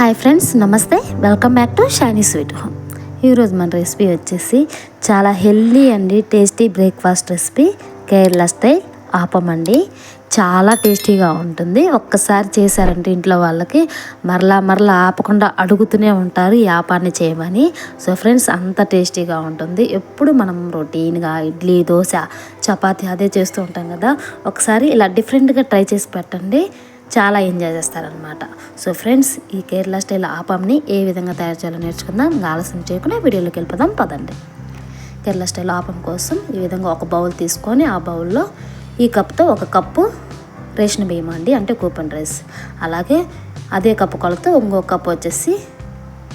Hi friends namaste. Welcome back to Shiny sweet home. ఈరోజు మన recipe వచ్చేసి చాలా హెల్దీ అండి tasty breakfast recipe. Kerala style ఆపమండి చాలా టేస్టీగా ఉంటుంది. ఒక్కసారి చేశారంటే ఇంట్లో వాళ్ళకి మరలా మరలా ఆపకుండా అడుగుతూనే ఉంటారు ఈ ఆపాన్ని చేయమని. సో ఫ్రెండ్స్ అంత టేస్టీగా ఉంటుంది. ఎప్పుడు మనం రొటీన్గా ఇడ్లీ దోశ చపాతి అదే చేస్తూ ఉంటాం కదా. ఒకసారి ఇలా డిఫరెంట్గా ట్రై చేసి పెట్టండి. చాలా ఎంజాయ్ చేస్తారనమాట సో ఫ్రెండ్స్ ఈ కేరళ స్టైల్ ఆపంని ఏ విధంగా తయారు చేయాలో నేర్చుకుందాం. ఆలస్యం చేయకుండా వీడియోలోకి వెళ్ళిపోదాం. పదండి. కేరళ స్టైల్ ఆపం కోసం ఈ విధంగా ఒక బౌల్ తీసుకొని ఆ బౌల్లో ఈ కప్తో ఒక కప్పు రేషన్ బియ్యం అండి? అంటే కూపన్ రైస్. అలాగే అదే కప్పు కొలతో ఇంకో కప్పు వచ్చేసి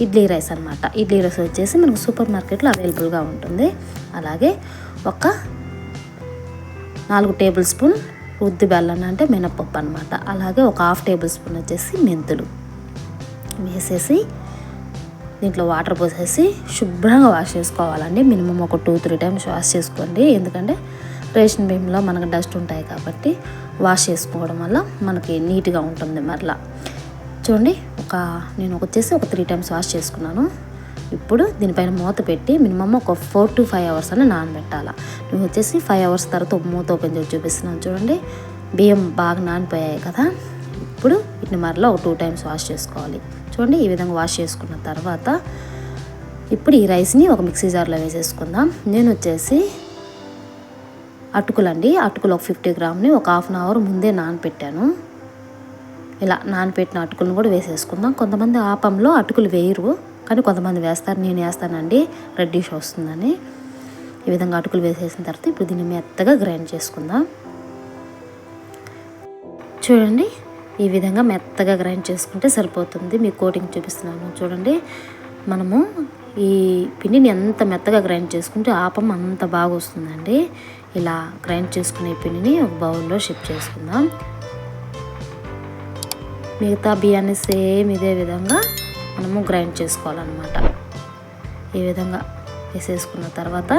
ఇడ్లీ రైస్ అనమాట ఇడ్లీ రైస్ వచ్చేసి మనకు సూపర్ మార్కెట్లో అవైలబుల్గా ఉంటుంది. అలాగే ఒక నాలుగు టేబుల్ స్పూన్ ఉద్ది బెల్లం అంటే మినపప్పు అనమాట అలాగే ఒక హాఫ్ టేబుల్ స్పూన్ వచ్చేసి మెంతులు వేసేసి దీంట్లో వాటర్ పోసేసి శుభ్రంగా వాష్ చేసుకోవాలండి. మినిమం ఒక టూ త్రీ టైమ్స్ వాష్ చేసుకోండి. ఎందుకంటే రేషన్ బియ్యంలో మనకు డస్ట్ ఉంటాయి కాబట్టి వాష్ చేసుకోవడం వల్ల మనకి నీట్గా ఉంటుంది మరలా. చూడండి ఒక నేను వచ్చేసి ఒక త్రీ టైమ్స్ వాష్ చేసుకున్నాను. ఇప్పుడు దీనిపైన మూత పెట్టి మినిమమ్ ఒక ఫోర్ టు ఫైవ్ అవర్స్ అని నానబెట్టాలి. నువ్వు వచ్చేసి ఫైవ్ అవర్స్ తర్వాత మూత ఓపెన్ చేసి చూపిస్తున్నాను. చూడండి బియ్యం బాగా నానిపోయాయి కదా. ఇప్పుడు వీటిని మరలా ఒక టూ టైమ్స్ వాష్ చేసుకోవాలి. చూడండి ఈ విధంగా వాష్ చేసుకున్న తర్వాత ఇప్పుడు ఈ రైస్ని ఒక మిక్సీ జార్లో వేసేసుకుందాం. నేను వచ్చేసి అటుకులండి అటుకులు ఒక ఫిఫ్టీ గ్రామ్ని ఒక హాఫ్ అన్ అవర్ ముందే నానపెట్టాను. ఇలా నానపెట్టిన అటుకులను కూడా వేసేసుకుందాం. కొంతమంది ఆపంలో అటుకులు వేయరు. కానీ కొంతమంది వేస్తారు నేను వేస్తానండి. రెడ్డిష్ వస్తుందని. ఈ విధంగా అటుకులు వేసేసిన తర్వాత ఇప్పుడు దీన్ని మెత్తగా గ్రైండ్ చేసుకుందాం. చూడండి ఈ విధంగా మెత్తగా గ్రైండ్ చేసుకుంటే సరిపోతుంది. మీ కోటింగ్ చూపిస్తున్నాను చూడండి. మనము ఈ పిండిని ఎంత మెత్తగా గ్రైండ్ చేసుకుంటే ఆపం అంత బాగా వస్తుందండి. ఇలా గ్రైండ్ చేసుకునే పిండిని ఒక బౌల్లో షిఫ్ట్ చేసుకుందాం. మిగతా బియ్యాన్ని సేమ్ ఇదే విధంగా మనము గ్రైండ్ చేసుకోవాలన్నమాట. ఈ విధంగా వేసేసుకున్న తర్వాత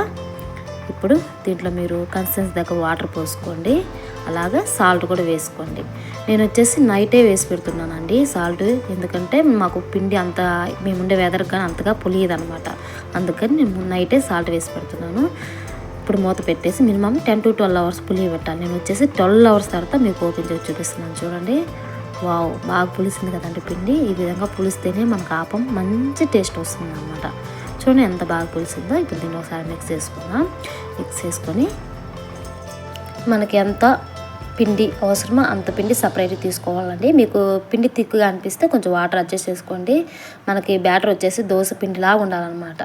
ఇప్పుడు దీంట్లో మీరు కన్సిస్టెన్సీ దగ్గర వాటర్ పోసుకోండి. అలాగే సాల్ట్ కూడా వేసుకోండి. నేను వచ్చేసి నైటే వేసి పెడుతున్నానండి సాల్ట్. ఎందుకంటే మాకు పిండి అంత మేముండే వెదర్ కానీ అంతగా పులియదు అనమాట అందుకని నేను నైటే సాల్ట్ వేసి పెడుతున్నాను. ఇప్పుడు మూత పెట్టేసి minimum ten to twelve hours పులియ పెట్టాలి నేను వచ్చేసి ట్వెల్వ్ అవర్స్ తర్వాత మీకు ఓపెన్ చేసి చూపిస్తున్నాను. చూడండి. వావ్ బాగా పులిసింది కదండి పిండి. ఈ విధంగా పులిస్తేనే మనకు ఆపం మంచి టేస్ట్ వస్తుంది అనమాట చూడండి ఎంత బాగా పులిసిందో. ఇప్పుడు దీన్ని ఒకసారి మిక్స్ చేసుకుందాం. మిక్స్ చేసుకొని మనకి ఎంత పిండి అవసరమో అంత పిండి సపరేట్ తీసుకోవాలండి. మీకు పిండి తిక్కుగా అనిపిస్తే కొంచెం వాటర్ అడ్జస్ట్ చేసుకోండి. మనకి బ్యాటర్ వచ్చేసి దోశ పిండిలాగా ఉండాలన్నమాట.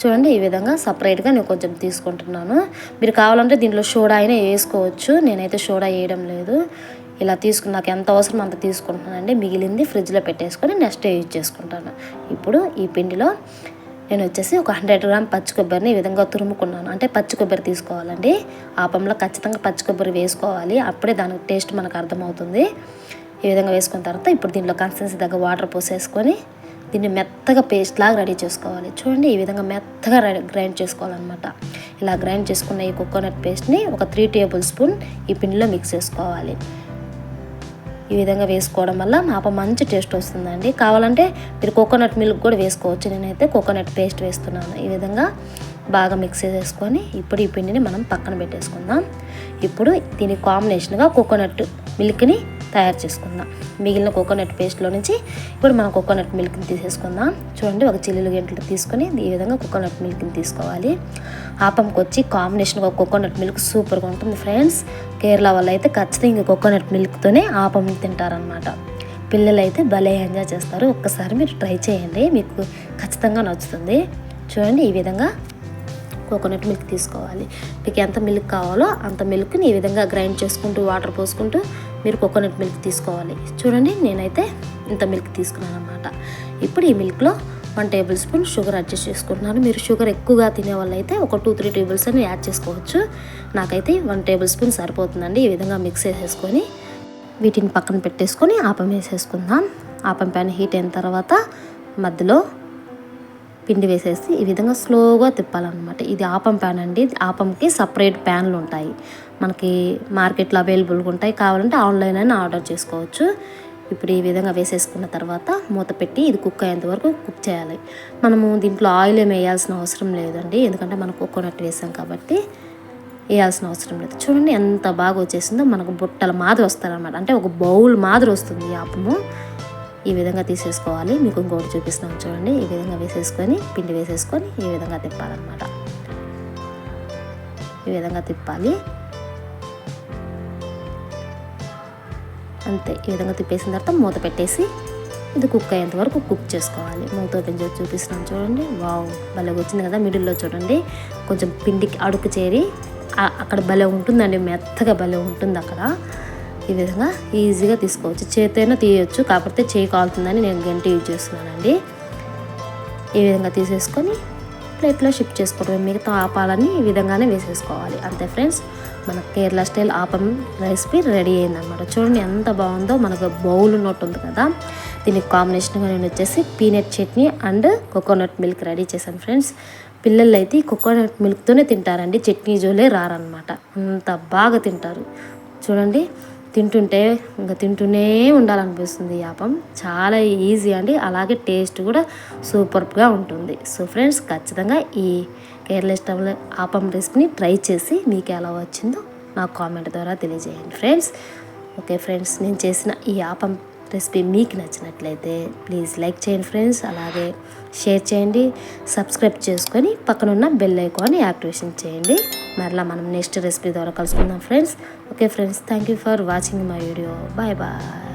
చూడండి ఈ విధంగా సపరేట్గా నేను కొంచెం తీసుకుంటున్నాను. మీరు కావాలంటే దీంట్లో సోడా అయినా వేసుకోవచ్చు. నేనైతే సోడా వేయడం లేదు. ఇలా తీసుకుని నాకు ఎంత అవసరం అంత తీసుకుంటున్నానండి. మిగిలింది ఫ్రిడ్జ్లో పెట్టేసుకొని నెక్స్ట్ యూజ్ చేసుకుంటాను. ఇప్పుడు ఈ పిండిలో నేను వచ్చేసి ఒక హండ్రెడ్ గ్రామ్ పచ్చి కొబ్బరిని ఈ విధంగా తురుముకున్నాను. అంటే పచ్చి కొబ్బరి తీసుకోవాలండి. ఆపంలో ఖచ్చితంగా పచ్చి కొబ్బరి వేసుకోవాలి. అప్పుడే దానికి టేస్ట్ మనకు అర్థమవుతుంది. ఈ విధంగా వేసుకున్న తర్వాత ఇప్పుడు దీంట్లో కన్సిస్టెన్సీ దగ్గర వాటర్ పోసేసుకొని దీన్ని మెత్తగా పేస్ట్ లాగా రెడీ చేసుకోవాలి. చూడండి ఈ విధంగా మెత్తగా గ్రైండ్ చేసుకోవాలన్నమాట. ఇలా గ్రైండ్ చేసుకున్న ఈ కోకోనట్ పేస్ట్ని ఒక త్రీ టేబుల్ స్పూన్ ఈ పిండిలో మిక్స్ చేసుకోవాలి. ఈ విధంగా వేసుకోవడం వల్ల మాప మంచి టేస్ట్ వస్తుందండి. కావాలంటే మీరు కోకోనట్ మిల్క్ కూడా వేసుకోవచ్చు. నేనైతే కోకోనట్ పేస్ట్ వేస్తున్నాను. ఈ విధంగా బాగా మిక్స్ చేసుకొని ఇప్పుడు ఈ పిండిని మనం పక్కన పెట్టేసుకుందాం. ఇప్పుడు దీని కాంబినేషన్గా కోకోనట్ మిల్క్ని తయారు చేసుకుందాం. మిగిలిన కోకోనట్ పేస్ట్లో నుంచి ఇప్పుడు మనం కోకోనట్ మిల్క్ని తీసేసుకుందాం. చూడండి ఒక చిల్లులు గంటలు తీసుకొని ఈ విధంగా కోకోనట్ మిల్క్ని తీసుకోవాలి. ఆపంకి వచ్చి కాంబినేషన్గా కోకోనట్ మిల్క్ సూపర్గా ఉంటుంది ఫ్రెండ్స్. కేరళ వాళ్ళు అయితే ఖచ్చితంగా కోకోనట్ మిల్క్తోనే ఆపం తింటారనమాట పిల్లలు అయితే భలే ఎంజాయ్ చేస్తారు. ఒక్కసారి మీరు ట్రై చేయండి మీకు ఖచ్చితంగా నచ్చుతుంది. చూడండి ఈ విధంగా కోకోనట్ మిల్క్ తీసుకోవాలి. మీకు ఎంత మిల్క్ కావాలో అంత మిల్క్ని ఈ విధంగా గ్రైండ్ చేసుకుంటూ వాటర్ పోసుకుంటూ మీరు కోకోనట్ మిల్క్ తీసుకోవాలి. చూడండి నేనైతే ఇంత మిల్క్ తీసుకున్నాను అనమాట ఇప్పుడు ఈ మిల్క్లో one table spoon sugar adjust చేసుకుంటున్నాను. మీరు షుగర్ ఎక్కువగా తినే వాళ్ళైతే ఒక టూ త్రీ టేబుల్స్ అని యాడ్ చేసుకోవచ్చు. నాకైతే వన్ టేబుల్ స్పూన్ సరిపోతుందండి. ఈ విధంగా మిక్స్ చేసేసుకొని వీటిని పక్కన పెట్టేసుకొని ఆపం వేసేసుకుందాం ఆపం పైన హీట్ అయిన తర్వాత మధ్యలో పిండి వేసేసి ఈ విధంగా స్లోగా తిప్పాలన్నమాట. ఇది ఆపం ప్యాన్ అండి. ఆపంకి సపరేట్ ప్యాన్లు ఉంటాయి. మనకి మార్కెట్లో అవైలబుల్గా ఉంటాయి కావాలంటే ఆన్లైన్ అయినా ఆర్డర్ చేసుకోవచ్చు. ఇప్పుడు ఈ విధంగా వేసేసుకున్న తర్వాత మూత పెట్టి ఇది కుక్ అయ్యేంత వరకు కుక్ చేయాలి. మనము దీంట్లో ఆయిల్ ఏమి వేయాల్సిన అవసరం లేదండి. ఎందుకంటే మనం కోకోనట్ వేసాం కాబట్టి వేయాల్సిన అవసరం లేదు. చూడండి ఎంత బాగా వచ్చేసిందో. మనకు బుట్టల మాదిరి వస్తారనమాట అంటే ఒక బౌల్ మాదిరి వస్తుంది ఈ ఆపము. ఈ విధంగా తీసేసుకోవాలి. మీకు ఇంకోటి చూపిస్తున్నాం చూడండి. ఈ విధంగా వేసేసుకొని పిండి వేసేసుకొని ఈ విధంగా తిప్పాలన్నమాట. ఈ విధంగా తిప్పాలి. అంతే. ఈ విధంగా తిప్పేసిన తర్వాత మూత పెట్టేసి ఇది కుక్ అయ్యేంత వరకు కుక్ చేసుకోవాలి. మూత ఓపెన్ చేసి చూపిస్తున్నాను చూడండి. వావ్ భలే వచ్చింది కదా మిడిల్లో చూడండి. కొంచెం పిండికి అడుగు చేరి అక్కడ భలే ఉంటుందండి. మెత్తగా భలే ఉంటుంది అక్కడ. ఈ విధంగా ఈజీగా తీసుకోవచ్చు. చేతైనా తీయవచ్చు కాకపోతే చేయి కాలుతుందని నేను గంట యూజ్ చేస్తున్నానండి. ఈ విధంగా తీసేసుకొని ప్లేట్లో షిఫ్ట్ చేసుకోవడం మిగతా ఆపాలని ఈ విధంగానే వేసేసుకోవాలి. అంతే ఫ్రెండ్స్. మన Kerala style appam recipe ready అయిందనమాట చూడండి ఎంత బాగుందో మనకు బౌల్ ఉన్నట్టు ఉంది కదా. దీనికి కాంబినేషన్గా నేను వచ్చేసి peanut chutney and coconut milk ready చేశాను ఫ్రెండ్స్. పిల్లలు అయితే ఈ కోకోనట్ మిల్క్తోనే తింటారండి. చట్నీ జోలే రారనమాట అంత బాగా తింటారు. చూడండి తింటుంటే ఇంకా తింటూనే ఉండాలనిపిస్తుంది ఈ ఆపం. చాలా ఈజీ అండి. అలాగే టేస్ట్ కూడా సూపర్గా ఉంటుంది. సో ఫ్రెండ్స్ ఖచ్చితంగా ఈ కేరళ స్టవ్లో ఆపం రెసిపీని ట్రై చేసి మీకు ఎలా వచ్చిందో నాకు కామెంట్ ద్వారా తెలియజేయండి. ఫ్రెండ్స్ ఓకే ఫ్రెండ్స్ నేను చేసిన ఈ ఆపం రెసిపీ మీకు నచ్చినట్లయితే ప్లీజ్ లైక్ చేయండి ఫ్రెండ్స్ అలాగే షేర్ చేయండి సబ్స్క్రైబ్ చేసుకొని పక్కనున్న బెల్ ఐకాన్ యాక్టివేషన్ చేయండి. మరలా మనం నెక్స్ట్ రెసిపీ ద్వారా కలుసుకుందాం friends okay friends thank you for watching my video bye bye